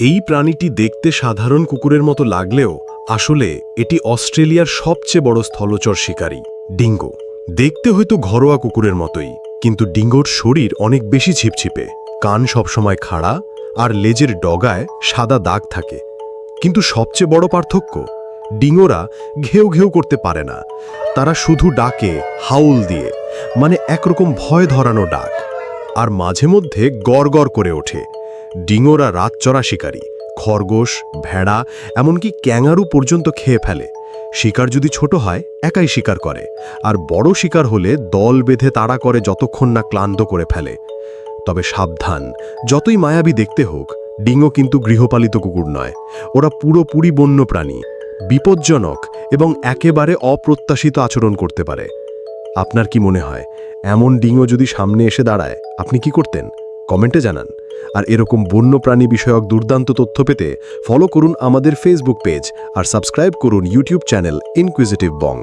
এই প্রাণীটি দেখতে সাধারণ কুকুরের মতো লাগলেও আসলে এটি অস্ট্রেলিয়ার সবচেয়ে বড় স্থলচর শিকারী, ডিঙ্গো। দেখতে হয়তো ঘরোয়া কুকুরের মতোই, কিন্তু ডিঙ্গোর শরীর অনেক বেশি ছিপছিপে কান সবসময় খাড়া আর লেজের ডগায় সাদা দাগ থাকে। কিন্তু সবচেয়ে বড় পার্থক্য, ডিঙ্গোরা ঘেউ ঘেউ করতে পারে না। তারা শুধু ডাকে, হাউল দিয়ে মানে একরকম ভয় ধরানো ডাক। আর মাঝে মধ্যে গড় গড় করে ওঠে। ডিঙোরা রাতচরা শিকারী, খরগোশ, ভেড়া, এমনকি ক্যাঙারু পর্যন্ত খেয়ে ফেলে। শিকার যদি ছোট হয়, একাই শিকার করে, আর বড় শিকার হলে দল বেঁধে তাড়া করে যতক্ষণ না ক্লান্ত করে ফেলে। তবে সাবধান, যতই মায়াবী দেখতে হোক, ডিঙো কিন্তু গৃহপালিত কুকুর নয়। ওরা পুরোপুরি বন্য প্রাণী বিপজ্জনক এবং একেবারে অপ্রত্যাশিত আচরণ করতে পারে। আপনার কি মনে হয়, এমন ডিঙো যদি সামনে এসে দাঁড়ায়, আপনি কি করতেন? কমেন্টে জানান, আর এরকম বন্যপ্রাণী বিষয়ক দুর্দান্ত তথ্য পেতে ফলো করুন আমাদের ফেসবুক পেজ আর সাবস্ক্রাইব করুন ইউটিউব চ্যানেল ইনকুইজিটিভ বং